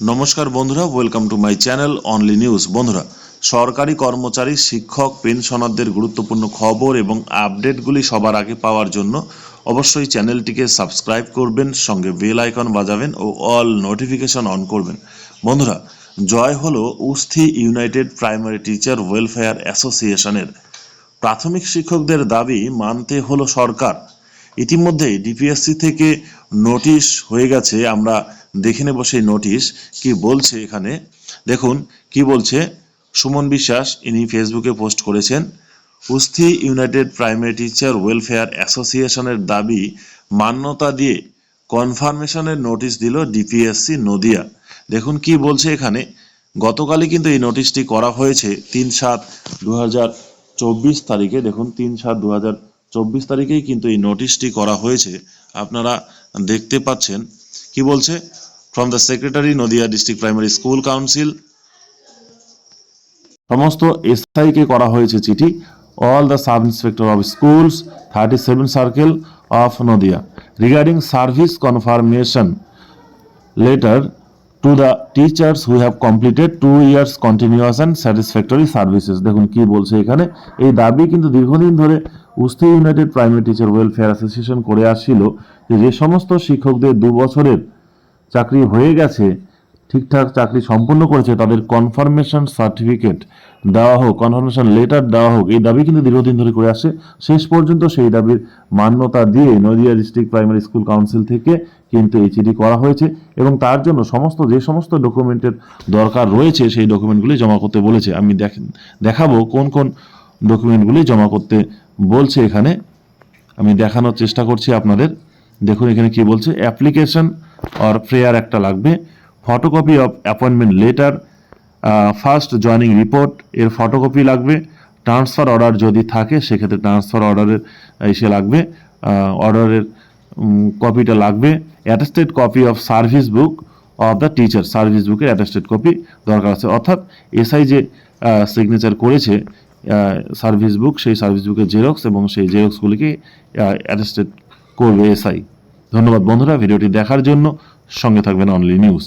নমস্কার বন্ধুরা welcome to my channel only news বন্ধুরা, সরকারি কর্মচারী, শিক্ষক, পেনশনারদের গুরুত্বপূর্ণ খবর এবং আপডেটগুলি সবার আগে পাওয়ার জন্য অবশ্যই চ্যানেলটিকে সাবস্ক্রাইব করবেন, সঙ্গে বেল আইকন বাজাবেন ও অল নোটিফিকেশন অন করবেন। বন্ধুরা, জয় হলো Usthi united primary teacher welfare অ্যাসোসিয়েশনের। প্রাথমিক শিক্ষকদের দাবি মানতে হলো সরকার। ইতিমধ্যেই ডিপিএসসি থেকে নোটিশ হয়ে গেছে, আমরা দেখে নেব সেই নোটিশ কি বলছে এখানে। দেখুন, কি বলছে? সুমন বিশ্বাস, ইনি ফেসবুকে পোস্ট করেছেন Usthi united primary teacher welfare অ্যাসোসিয়েশনের দাবি মান্যতা দিয়ে কনফার্মেশনের নোটিশ দিল ডিপিএসসি নদিয়া। দেখুন, কি বলছে এখানে? গতকালই কিন্তু এই নোটিশটি করা হয়েছে, তিন সাত দু চব্বিশ তারিখে। দেখুন, তিন সাত দু চব্বিশ তারিখেই কিন্তু এই নোটিশটি করা হয়েছে। আপনারা দেখতে পাচ্ছেন কি বলছে? From the secretary Nadia district primary school council সমস্ত এসআইকে করা হয়েছে চিঠি। All the sub inspector of schools thirty seven circle of Nadia. Regarding service confirmation letter to the teachers who have completed two years continuous and satisfactory services দেখুন কি বলছে এখানে। এই দাবি কিন্তু দীর্ঘদিন ধরে Usti united primary teacher welfare association করে আসছিল যে যে সমস্ত শিক্ষকদের দু বছরের চাকরি হয়ে গেছে, ঠিকঠাক চাকরি সম্পূর্ণ করেছে, তাদের কনফার্মেশন সার্টিফিকেট দেওয়া হোক কনফার্মেশন লেটার দেওয়া হোক, এই দাবি কিন্তু দীর্ঘদিন ধরে করে আসছে শেষ পর্যন্ত সেই দাবির মান্যতা দিয়ে Nadia district primary school council থেকে কিন্তু এই চিঠি করা হয়েছে এবং তার জন্য সমস্ত, যে সমস্ত ডকুমেন্টের দরকার রয়েছে, সেই ডকুমেন্টগুলি জমা করতে বলেছে। আমি দেখ- দেখাবো কোন কোন ডকুমেন্টগুলি জমা করতে বলছে এখানে। আমি দেখানোর চেষ্টা করছি আপনাদের। দেখুন এখানে কি বলছে অ্যাপ্লিকেশন অর প্রেয়ার একটা লাগবে। Photocopy of appointment letter first joining report এর ফটোকপি লাগবে। ট্রান্সফার অর্ডার যদি থাকে, সেক্ষেত্রে ট্রান্সফার অর্ডারের এসে লাগবে। অর্ডারের কপিটা লাগবে। Attested copy of service book of the teacher service বুকের অ্যাটেস্টেড কপি দরকার আছে। অর্থাৎ এসআই যে সিগনেচার করেছে সার্ভিস বুক সেই সার্ভিস বুকের জেরক্স এবং সেই জেরক্সগুলিকে অ্যাটেস্টেড করবে এসআই ধন্যবাদ বন্ধুরা, ভিডিওটি দেখার জন্য সঙ্গে থাকবেন অনলি নিউজ